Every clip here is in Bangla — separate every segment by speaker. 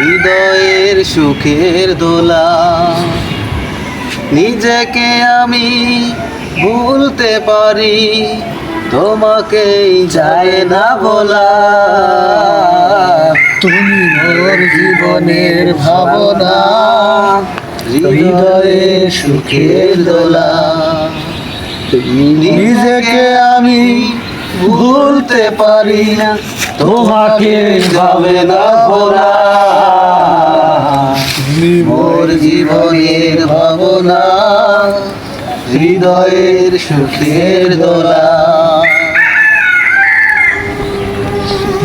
Speaker 1: হৃদয়ের সুখের দোলা। নিজেকে আমি ভুলতে পারি, তোমাকেই যায় না বলা।
Speaker 2: তুমি মোর জীবনের ভাবনা,
Speaker 1: হৃদয়ের সুখের দোলা। নিজেকে আমি ভুলতে পারি না তোমাকে যাবে না ভোলা। মোর জীবনের ভাবনা হৃদয়ের সুখের দোলা।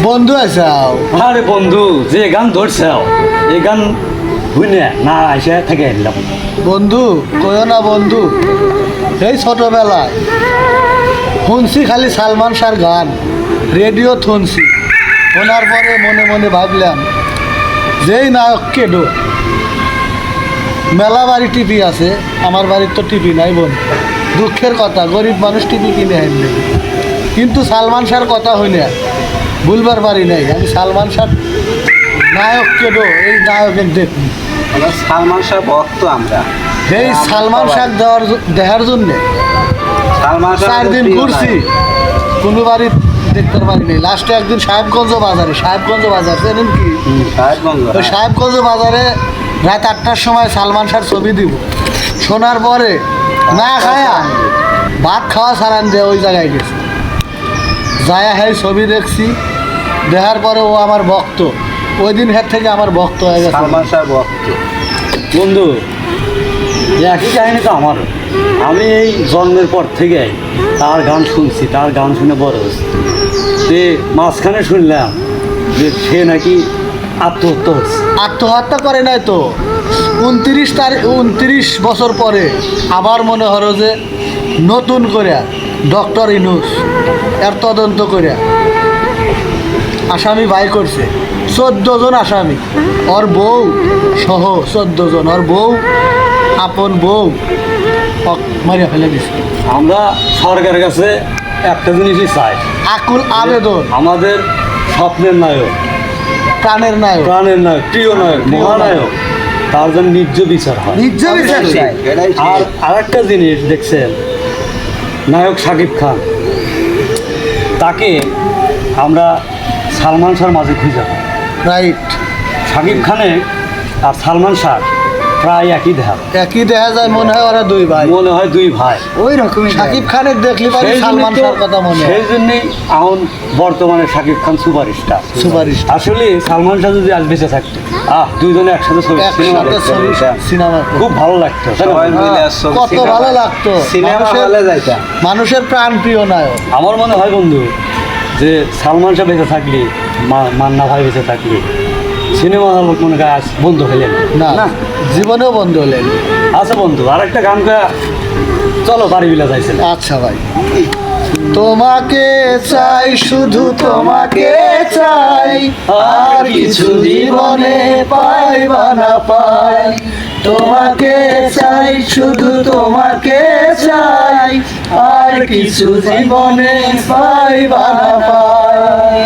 Speaker 2: বন্ধু আছাও
Speaker 3: আরে বন্ধু যে গান ধরছাও এই গান বুঝলে না এসে থেকে
Speaker 2: বন্ধু কয়ো না বন্ধু এই ছোটবেলায় শুনছি খালি সালমান শাহর গান। রেডিও শুনছি শোনার পরে মনে মনে ভাবলাম যেই নায়ক কেডো মেলা বাড়ি টিভি আছে আমার বাড়ির তো টিভি নাই বোন। দুঃখের কথা গরিব মানুষ টিভি কিনে আইন কিন্তু সালমান শাহর কথা হইলে ভুলবার পারি নাই আমি সালমান শাহ নায়ক কেডো এই নায়কের দেখুন।
Speaker 1: সালমান শাহ ভক্ত আমরা।
Speaker 2: এই সালমান শাহ দেওয়ার দেখার জন্য চার দিন ঘুরছি। কোনো বাড়ি দেখতে পারিনি লাস্টে একদিন সাহেবগঞ্জ বাজারে সাহেবগঞ্জ বাজার জানেন কি?
Speaker 1: সাহেবগঞ্জ
Speaker 2: সাহেবগঞ্জ বাজারে রাত আটটার সময় সালমান শাহর ছবি দিব। শোনার পরে না খায়া ভাত খাওয়া সারান দিয়ে ওই জায়গায় গেছে। যায়া হ্যাঁ ছবি দেখছি দেখার পরে ও আমার ভক্ত। ওই দিন হের থেকে আমার ভক্ত হয়ে গেছে।
Speaker 1: সালমান শাহ ভক্ত।
Speaker 3: বন্ধু একই কাহিনী তো আমার। আমি এই জন্মের পর থেকে তার গান শুনছি, তার গান শুনে বড় হয়েছি। যে মাঝখানে শুনলাম যে সে নাকি আত্মহত্যা হচ্ছে
Speaker 2: আত্মহত্যা করে নাই তো। উনত্রিশ তারিখ, উনত্রিশ বছর পরে আবার মনে হলো যে নতুন করে ডক্টর ইনুস এর তদন্ত করে আসামি বাই করছে। চোদ্দ জন আসামি। ওর বউ সহ চোদ্দ জন। ওর বউ, আপন বউ মারিয়া ফেলে দিছে।
Speaker 3: আমরা সরকারের কাছে একটা জিনিসই চাই।
Speaker 2: আকুল আবেদন।
Speaker 3: আমাদের স্বপ্নের নায়ক।
Speaker 2: প্রাণের নায়ক।
Speaker 3: প্রাণের নায়ক প্রিয় নায়ক মহানায়ক। তার জন্য নির্য বিচার হয়।
Speaker 2: নিজ বিচার।
Speaker 3: আর আরেকটা জিনিস দেখছেন নায়ক শাকিব খান। তাকে আমরা সালমান শাহর মাঝে খুঁজে।
Speaker 2: রাইট
Speaker 3: শাকিব খানে আর সালমান শাহ প্রায় একই ধাপ
Speaker 2: একই দেখা যায় মনে হয় ওরা দুই ভাই।
Speaker 3: মনে হয় দুই ভাই।
Speaker 2: ওই রকমই সাকিব খানের দেখলি পারি সালমান শাহর কথা মনে হয়।
Speaker 3: সেই জন্যই এখন বর্তমানে শাকিব খান সুপারস্টার।
Speaker 2: সুপারস্টার।
Speaker 3: আসলে সালমান শাহ যদি আজ বেঁচে থাকতো আহ দুইজনে একসাথে ছবি সিনেমা খুব ভালো লাগতো।
Speaker 2: হ্যাঁ, কত ভালো লাগতো।
Speaker 1: সিনেমা হলে যাইতাম।
Speaker 2: মানুষের প্রাণ প্রিয় নায়ক।
Speaker 3: আমার মনে হয় বন্ধু যে সালমান শাহ বেঁচে থাকলে মা- মান্না ভাই বেঁচে থাকলে সিনেমা হল হয় আজ বন্ধ হলেন
Speaker 2: না জীবনেও বন্ধ হলেন
Speaker 3: আচ্ছা বন্ধু আর একটা গান গা চলো বাড়ি বিলা যাইছে
Speaker 2: আচ্ছা ভাই। তোমাকে চাই শুধু তোমাকে চাই আর কিছু জীবনে পাই বা না পাই। তোমাকে চাই শুধু তোমাকে চাই আর কিছু জীবনে পাই বা না পাই।